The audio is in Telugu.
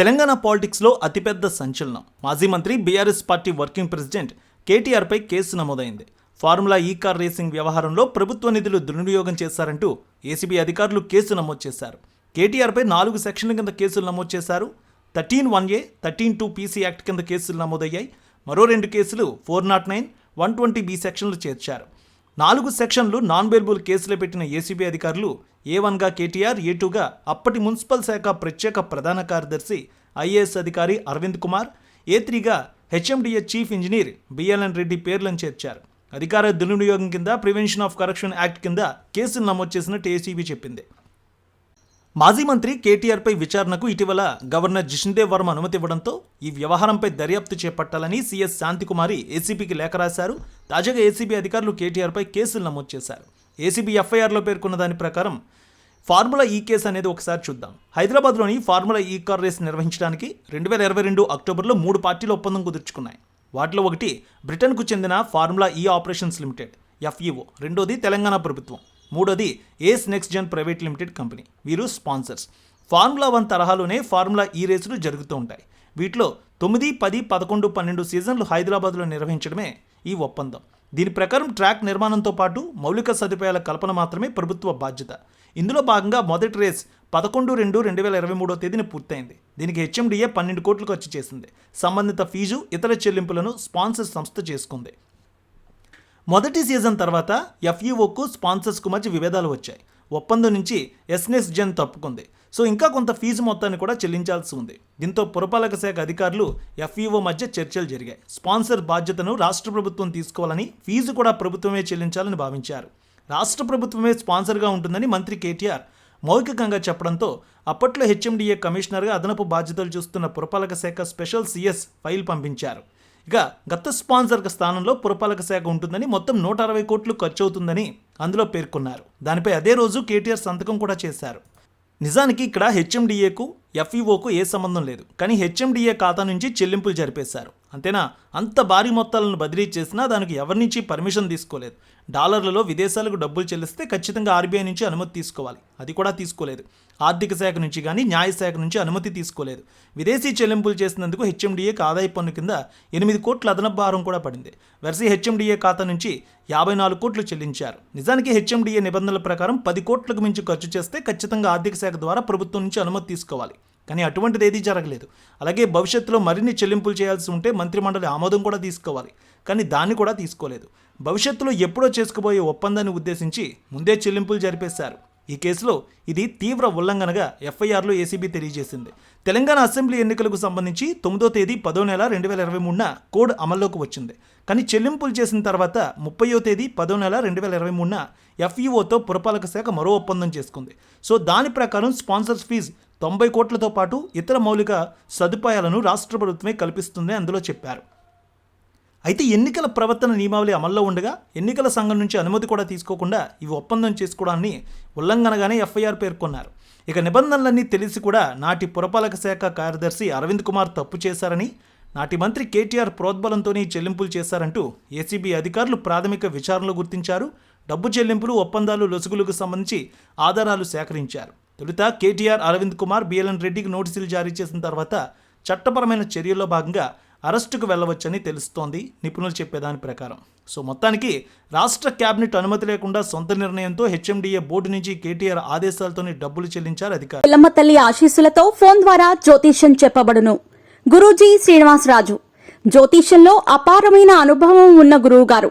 తెలంగాణ పాలిటిక్స్లో అతిపెద్ద సంచలనం. మాజీ మంత్రి బీఆర్ఎస్ పార్టీ వర్కింగ్ ప్రెసిడెంట్ కేటీఆర్పై కేసు నమోదైంది. ఫార్ములా ఈ కార్ రేసింగ్ వ్యవహారంలో ప్రభుత్వ నిధులు దుర్వినియోగం చేశారంటూ ఏసీబీ అధికారులు కేసు నమోదు చేశారు. కేటీఆర్పై నాలుగు సెక్షన్ల కింద కేసులు నమోదు చేశారు. Thirteen one A thirteen two PC act కింద కేసులు నమోదయ్యాయి. మరో రెండు కేసులు four nought nine one twenty B సెక్షన్లు చేర్చారు. నాలుగు సెక్షన్లు నాన్ బెయిల్బుల్ కేసులు పెట్టిన ఏసీబీ అధికారులు ఏ వన్గా కేటీఆర్ ఏ టూగా అప్పటి మున్సిపల్ శాఖ ప్రత్యేక ప్రధాన కార్యదర్శి ఐఏఎస్ అధికారి Arvind Kumar A త్రీగా HMDA chief engineer BLN Reddy పేర్లను చేర్చారు. అధికార దుర్వినియోగం కింద ప్రివెన్షన్ ఆఫ్ కరప్షన్ యాక్ట్ కింద కేసులు నమోదు చేసినట్టు ఏసీబీ చెప్పింది. మాజీ మంత్రి కేటీఆర్పై విచారణకు ఇటీవల గవర్నర్ జిష్ణుదేవ్ వర్మ అనుమతి ఇవ్వడంతో ఈ వ్యవహారంపై దర్యాప్తు చేపట్టాలని సీఎస్ శాంతికుమారి ఏసీబీకి లేఖ రాశారు. తాజాగా ఏసీబీ అధికారులు కేటీఆర్పై కేసులు నమోదు చేశారు. ఏసీబీ ఎఫ్ఐఆర్లో పేర్కొన్న దాని ప్రకారం ఫార్ములా ఈ కేసు అనేది ఒకసారి చూద్దాం. హైదరాబాద్లోని ఫార్ములా ఈ కార్ రేస్ నిర్వహించడానికి రెండు వేల ఇరవై రెండు అక్టోబర్లో మూడు పార్టీలు ఒప్పందం కుదుర్చుకున్నాయి. వాటిలో ఒకటి బ్రిటన్కు చెందిన ఫార్ములా ఈ ఆపరేషన్స్ లిమిటెడ్ ఎఫ్ఈఓ రెండోది తెలంగాణ ప్రభుత్వం. మూడోది ace next gen private limited company. వీరు స్పాన్సర్స్. ఫార్ములా వన్ తరహాలోనే ఫార్ములా ఈ రేసులు జరుగుతూ ఉంటాయి. వీటిలో తొమ్మిది పది పదకొండు పన్నెండు సీజన్లు హైదరాబాద్లో నిర్వహించడమే ఈ ఒప్పందం. దీని ప్రకారం ట్రాక్ నిర్మాణంతో పాటు మౌలిక సదుపాయాల కల్పన మాత్రమే ప్రభుత్వ బాధ్యత. ఇందులో భాగంగా మొదటి రేస్ పదకొండు రెండు రెండు వేల ఇరవై మూడో తేదీన పూర్తయింది. దీనికి హెచ్ఎండిఏ పన్నెండు కోట్లు ఖర్చు చేసింది. సంబంధిత ఫీజు ఇతర చెల్లింపులను స్పాన్సర్ సంస్థ చేసుకుంది. మొదటి సీజన్ తర్వాత ఎఫ్ఈఓకు స్పాన్సర్స్కు మధ్య విభేదాలు వచ్చాయి. ఒప్పందం నుంచి ఎస్నెస్ జన్ తప్పుకుంది. సో ఇంకా కొంత ఫీజు మొత్తాన్ని కూడా చెల్లించాల్సి ఉంది. దీంతో పురపాలక శాఖ అధికారులు ఎఫ్ఈఓ మధ్య చర్చలు జరిగాయి. స్పాన్సర్ బాధ్యతను రాష్ట్ర ప్రభుత్వం తీసుకోవాలని ఫీజు కూడా ప్రభుత్వమే చెల్లించాలని భావించారు. రాష్ట్ర ప్రభుత్వమే స్పాన్సర్గా ఉంటుందని మంత్రి కేటీఆర్ మౌఖికంగా చెప్పడంతో అప్పట్లో హెచ్ఎండిఏ కమిషనర్గా అదనపు బాధ్యతలు చూస్తున్న పురపాలక శాఖ స్పెషల్ సిఎస్ ఫైల్ పంపించారు. ఇక గత స్పాన్సర్ స్థానంలో పురపాలక శాఖ ఉంటుందని మొత్తం నూట అరవై కోట్లు ఖర్చు అవుతుందని అందులో పేర్కొన్నారు. దానిపై అదే రోజు కేటీఆర్ సంతకం కూడా చేశారు. నిజానికి ఇక్కడ హెచ్ఎండిఏకు ఎఫ్ఈఓకు ఏ సంబంధం లేదు. కానీ హెచ్ఎండిఏ ఖాతా నుంచి చెల్లింపులు జరిపేశారు. అంతేనా? అంత భారీ మొత్తాలను బదిలీ చేసినా దానికి ఎవరి నుంచి పర్మిషన్ తీసుకోలేదు. డాలర్లలో విదేశాలకు డబ్బులు చెల్లిస్తే ఖచ్చితంగా ఆర్బీఐ నుంచి అనుమతి తీసుకోవాలి. అది కూడా తీసుకోలేదు. ఆర్థిక శాఖ నుంచి కానీ న్యాయశాఖ నుంచి అనుమతి తీసుకోలేదు. విదేశీ చెల్లింపులు చేసినందుకు హెచ్ఎండిఏకి ఆదాయ పన్ను కింద ఎనిమిది కోట్ల అదనపు భారం కూడా పడింది. వెరసి హెచ్ఎండిఏ ఖాతా నుంచి యాభై నాలుగు కోట్లు చెల్లించారు. నిజానికి హెచ్ఎండిఏ నిబంధనల ప్రకారం పది కోట్లకు మించి ఖర్చు చేస్తే ఖచ్చితంగా ఆర్థిక శాఖ ద్వారా ప్రభుత్వం నుంచి అనుమతి తీసుకోవాలి. కానీ అటువంటిది ఏదీ జరగలేదు. అలాగే భవిష్యత్తులో మరిన్ని చెల్లింపులు చేయాల్సి ఉంటే మంత్రిమండలి ఆమోదం కూడా తీసుకోవాలి. కానీ దాన్ని కూడా తీసుకోలేదు. భవిష్యత్తులో ఎప్పుడో చేసుకుపోయే ఒప్పందాన్ని ఉద్దేశించి ముందే చెల్లింపులు జరిపేశారు. ఈ కేసులో ఇది తీవ్ర ఉల్లంఘనగా ఎఫ్ఐఆర్లో ఏసీబీ తెలియజేసింది. తెలంగాణ అసెంబ్లీ ఎన్నికలకు సంబంధించి తొమ్మిదో తేదీ పదో నెల రెండు వేల ఇరవై మూడున కోడ్ అమల్లోకి వచ్చింది. కానీ చెల్లింపులు చేసిన తర్వాత ముప్పయో తేదీ పదో నెల రెండు వేల ఇరవై మూడున ఎఫ్ఈఓతో పురపాలక శాఖ మరో ఒప్పందం చేసుకుంది. సో దాని ప్రకారం స్పాన్సర్స్ ఫీజు తొంభై కోట్లతో పాటు ఇతర మౌలిక సదుపాయాలను రాష్ట్ర ప్రభుత్వమే కల్పిస్తుందని అందులో చెప్పారు. అయితే ఎన్నికల ప్రవర్తన నియమావళి అమల్లో ఉండగా ఎన్నికల సంఘం నుంచి అనుమతి కూడా తీసుకోకుండా ఇవి ఒప్పందం చేసుకోవడాన్ని ఉల్లంఘనగానే ఎఫ్ఐఆర్ పేర్కొన్నారు. ఇక నిబంధనలన్నీ తెలిసి కూడా నాటి పురపాలక శాఖ కార్యదర్శి అరవింద్ కుమార్ తప్పు చేశారని నాటి మంత్రి కేటీఆర్ ప్రోద్బలంతోనే చెల్లింపులు చేశారంటూ ఏసీబీ అధికారులు ప్రాథమిక విచారణలో గుర్తించారు. డబ్బు చెల్లింపులు ఒప్పందాలు లొసుగులకు సంబంధించి ఆధారాలు సేకరించారు. తొలుత కేటీఆర్ అరవింద్ కుమార్ బిఎల్ఎన్ రెడ్డికి నోటీసులు జారీ చేసిన తర్వాత చట్టపరమైన చర్యల్లో భాగంగా అరెస్టుకు వెళ్ళవచ్చని తెలుస్తోంది. నిపుణులు చెప్పేదాని ప్రకారం. సో మొత్తానికి రాష్ట్ర కేబినెట్ అనుమతి లేకుండా సొంత నిర్ణయంతో హెచ్ఎండిఏ బోర్డు నుంచి కేటీఆర్ ఆదేశాలతోనే డబ్బులు చెల్లించారు అధికారులు ఎల్లమ్మ తల్లి ఆశీస్సులతో ఫోన్ ద్వారా జ్యోతిష్యం చెప్పబడును. గురూజీ శ్రీనివాసరాజు. జ్యోతిష్యంలో అపారమైన అనుభవం ఉన్న గురువు గారు